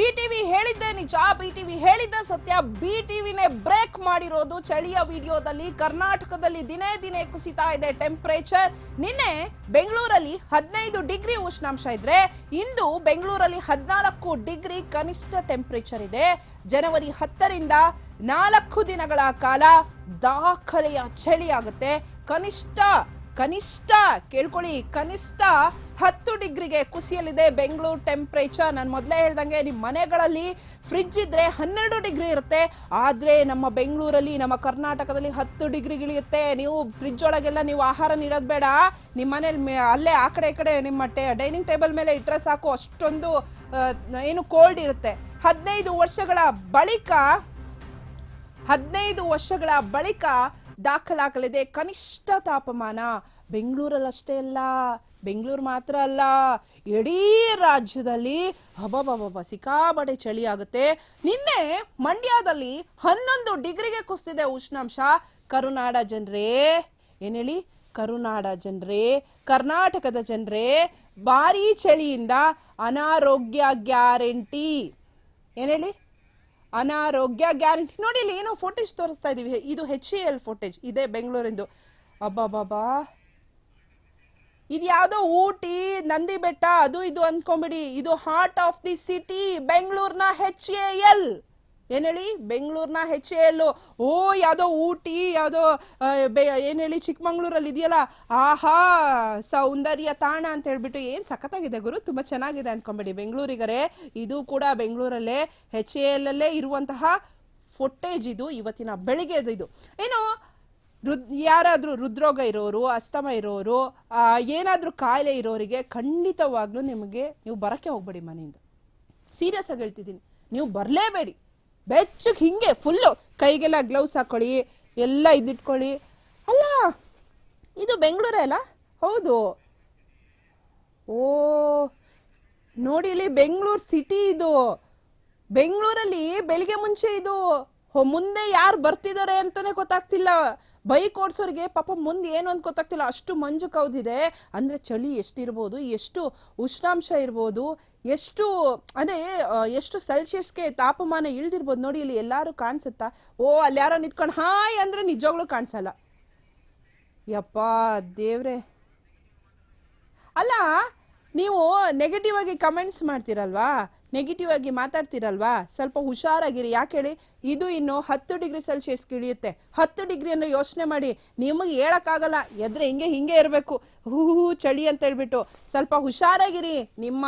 B TV ಹೇಳಿದ್ದೆ, ನಿಜ. B TV ಹೇಳಿದ್ದ ಸತ್ಯ. ಬಿ ಟಿವಿನೇ ಬ್ರೇಕ್ ಮಾಡಿರೋದು ಚಳಿಯ ವಿಡಿಯೋದಲ್ಲಿ. ಕರ್ನಾಟಕದಲ್ಲಿ ದಿನೇ ದಿನೇ ಕುಸಿತಾ ಇದೆ ಟೆಂಪರೇಚರ್ ನಿನ್ನೆ ಬೆಂಗಳೂರಲ್ಲಿ ಹದಿನೈದು ಡಿಗ್ರಿ ಉಷ್ಣಾಂಶ ಇದ್ರೆ, ಇಂದು ಬೆಂಗಳೂರಲ್ಲಿ ಹದಿನಾಲ್ಕು ಡಿಗ್ರಿ ಕನಿಷ್ಠ ಟೆಂಪರೇಚರ್ ಇದೆ. ಜನವರಿ ಹತ್ತರಿಂದ ನಾಲ್ಕು ದಿನಗಳ ಕಾಲ ದಾಖಲೆಯ ಚಳಿ ಆಗುತ್ತೆ. ಕನಿಷ್ಠ ಕನಿಷ್ಠ, ಕೇಳ್ಕೊಳ್ಳಿ, ಕನಿಷ್ಠ ಹತ್ತು ಡಿಗ್ರಿಗೆ ಕುಸಿಯಲಿದೆ ಬೆಂಗಳೂರು ಟೆಂಪ್ರೇಚರ್ ನಾನು ಮೊದಲೇ ಹೇಳ್ದಂಗೆ ನಿಮ್ಮ ಮನೆಗಳಲ್ಲಿ ಫ್ರಿಜ್ ಇದ್ರೆ ಹನ್ನೆರಡು ಡಿಗ್ರಿ ಇರುತ್ತೆ. ಆದರೆ ನಮ್ಮ ಬೆಂಗಳೂರಲ್ಲಿ, ನಮ್ಮ ಕರ್ನಾಟಕದಲ್ಲಿ ಹತ್ತು ಡಿಗ್ರಿಗಳಿರುತ್ತೆ ನೀವು ಫ್ರಿಜ್ ಒಳಗೆಲ್ಲ ನೀವು ಆಹಾರ ನೀಡೋದು ಬೇಡ. ನಿಮ್ಮ ಮನೇಲಿ ಅಲ್ಲೇ ಆ ಕಡೆ ಈ ಕಡೆ ನಿಮ್ಮ ಟೇ ಡೈನಿಂಗ್ ಟೇಬಲ್ ಮೇಲೆ ಇಟ್ಟರೆ ಸಾಕು. ಅಷ್ಟೊಂದು ಏನು ಕೋಲ್ಡ್ ಇರುತ್ತೆ. ಹದಿನೈದು ವರ್ಷಗಳ ಬಳಿಕ, ಹದಿನೈದು ವರ್ಷಗಳ ಬಳಿಕ ದಾಖಲಾಗಲಿದೆ. ಕನಿಷ್ಠ ತಾಪಮಾನ ಬೆಂಗಳೂರಲ್ಲಷ್ಟೇ ಅಲ್ಲ, ಬೆಂಗಳೂರು ಮಾತ್ರ ಅಲ್ಲ, ಇಡೀ ರಾಜ್ಯದಲ್ಲಿ ಹಬಬಬಬ ಸಿಕ್ಕಾಬಡೆ ಚಳಿ ಆಗುತ್ತೆ. ನಿನ್ನೆ ಮಂಡ್ಯದಲ್ಲಿ ಹನ್ನೊಂದು ಡಿಗ್ರಿಗೆ ಕುಸಿದಿದೆ ಉಷ್ಣಾಂಶ. ಕರುನಾಡ ಜನರೇ, ಏನ್ ಹೇಳಿ? ಕರುನಾಡ ಜನರೇ, ಕರ್ನಾಟಕದ ಜನರೇ, ಭಾರೀ ಚಳಿಯಿಂದ ಅನಾರೋಗ್ಯ ಗ್ಯಾರಂಟಿ. ಏನ್ ಹೇಳಿ? ಅನಾರೋಗ್ಯ ಗ್ಯಾರಂಟಿ. ನೋಡಿ ಇಲ್ಲಿ ಏನೋ ಫೋಟೇಜ್ ತೋರಿಸ್ತಾ ಇದೀವಿ. ಇದು ಹೆಚ್ ಎ ಎಲ್ ಫೋಟೇಜ್ ಇದೆ ಬೆಂಗಳೂರಿಂದು. ಅಬ್ಬಾಬಾಬಾ ಇದು ಯಾವುದೋ ಊಟಿ ನಂದಿ ಬೆಟ್ಟ ಅದು ಇದು ಅನ್ಕೊಂಬಿಡಿ. ಇದು ಹಾರ್ಟ್ ಆಫ್ ದಿ ಸಿಟಿ ಬೆಂಗಳೂರಿನ ಹೆಚ್ ಎ ಎಲ್ ಏನ್ ಹೇಳಿ? ಬೆಂಗಳೂರಿನ ಹೆಚ್ ಎ ಎಲ್ ಓ, ಯಾವುದೋ ಊಟಿ, ಯಾವುದೋ ಏನ್ ಹೇಳಿ? ಚಿಕ್ಕಮಂಗ್ಳೂರಲ್ಲಿ ಇದೆಯಲ್ಲ? ಆಹಾ, ಸೌಂದರ್ಯ ತಾಣ ಅಂತ ಹೇಳ್ಬಿಟ್ಟು ಏನು ಸಖತ್ತಾಗಿದೆ ಗುರು? ತುಂಬಾ ಚೆನ್ನಾಗಿದೆ ಅನ್ಕೊಂಬಿಡಿ. ಬೆಂಗಳೂರಿಗರೇ, ಇದು ಕೂಡ ಬೆಂಗಳೂರಲ್ಲೇ ಹೆಚ್ ಎ ಎಲ್ ಅಲ್ಲೇ ಇರುವಂತಹ ಫುಟೇಜ್ ಇದು, ಇವತ್ತಿನ ಬೆಳಿಗ್ಗೆದು ಇದು. ಏನು, ರುದ್, ಯಾರಾದರೂ ಹೃದ್ರೋಗ ಇರೋರು, ಅಸ್ತಮ ಇರೋರು ಏನಾದ್ರೂ ಕಾಯಿಲೆ ಇರೋರಿಗೆ ಖಂಡಿತವಾಗ್ಲೂ ನಿಮಗೆ ನೀವು ಬರೋಕ್ಕೆ ಹೋಗ್ಬೇಡಿ ಮನೆಯಿಂದ. ಸೀರಿಯಸ್ ಆಗಿ ಹೇಳ್ತಿದ್ದೀನಿ. ನೀವು ಬರಲೇಬೇಡಿ. ಬೆಚ್ಚಗೆ ಹಿಂಗೆ ಫುಲ್ಲು ಕೈಗೆಲ್ಲ ಗ್ಲೌಸ್ ಹಾಕೊಳ್ಳಿ, ಎಲ್ಲ ಇದಿಟ್ಕೊಳ್ಳಿ. ಅಲ್ಲ, ಇದು ಬೆಂಗಳೂರೇ ಅಲ್ಲ? ಹೌದು. ಓ, ನೋಡಿ ಇಲ್ಲಿ ಬೆಂಗಳೂರು ಸಿಟಿ ಇದು. ಬೆಂಗಳೂರಲ್ಲಿ ಬೆಳಿಗ್ಗೆ ಮುಂಚೆ ಇದು. ಮುಂದೆ ಯಾರು ಬರ್ತಿದ್ದಾರೆ ಅಂತಲೇ ಗೊತ್ತಾಗ್ತಿಲ್ಲ. ಬೈಕ್ ಓಡಿಸೋರಿಗೆ ಪಾಪ ಮುಂದೆ ಏನು ಅಂತ ಗೊತ್ತಾಗ್ತಿಲ್ಲ. ಅಷ್ಟು ಮಂಜು ಕವ್ದಿದೆ. ಅಂದರೆ ಚಳಿ ಎಷ್ಟಿರ್ಬೋದು, ಎಷ್ಟು ಉಷ್ಣಾಂಶ ಇರ್ಬೋದು, ಎಷ್ಟು, ಅಂದರೆ ಎಷ್ಟು ಸೆಲ್ಸಿಯಸ್ಗೆ ತಾಪಮಾನ ಇಳ್ದಿರ್ಬೋದು. ನೋಡಿ ಇಲ್ಲಿ ಎಲ್ಲರೂ ಕಾಣಿಸುತ್ತಾ? ಓ, ಅಲ್ಲಿ ಯಾರೋ ನಿಂತ್ಕೊಂಡು, ಹಾಯ್ ಅಂದರೆ ನಿಜವಾಗ್ಲೂ ಕಾಣಿಸಲ್ಲ. ಯಪ್ಪ, ದೇವ್ರೆ. ಅಲ್ಲ, ನೀವು ನೆಗೆಟಿವ್ ಆಗಿ ಕಮೆಂಟ್ಸ್ ಮಾಡ್ತೀರಲ್ವಾ? ನೆಗೆಟಿವ್ ಆಗಿ ಮಾತಾಡ್ತೀರಲ್ವಾ? ಸ್ವಲ್ಪ ಹುಷಾರಾಗಿರಿ. ಯಾಕೆ ಹೇಳಿ? ಇದು ಇನ್ನು ಹತ್ತು ಡಿಗ್ರಿ ಸೆಲ್ಸಿಯಸ್ ಇಳಿಯುತ್ತೆ ಹತ್ತು ಡಿಗ್ರಿ ಅನ್ನು ಯೋಚನೆ ಮಾಡಿ. ನಿಮಗೆ ಹೇಳಕ್ಕಾಗಲ್ಲ. ಎದ್ರೆ ಹಿಂಗೆ ಹಿಂಗೆ ಇರಬೇಕು. ಹೂ ಚಳಿ ಅಂತ ಹೇಳ್ಬಿಟ್ಟು. ಸ್ವಲ್ಪ ಹುಷಾರಾಗಿರಿ. ನಿಮ್ಮ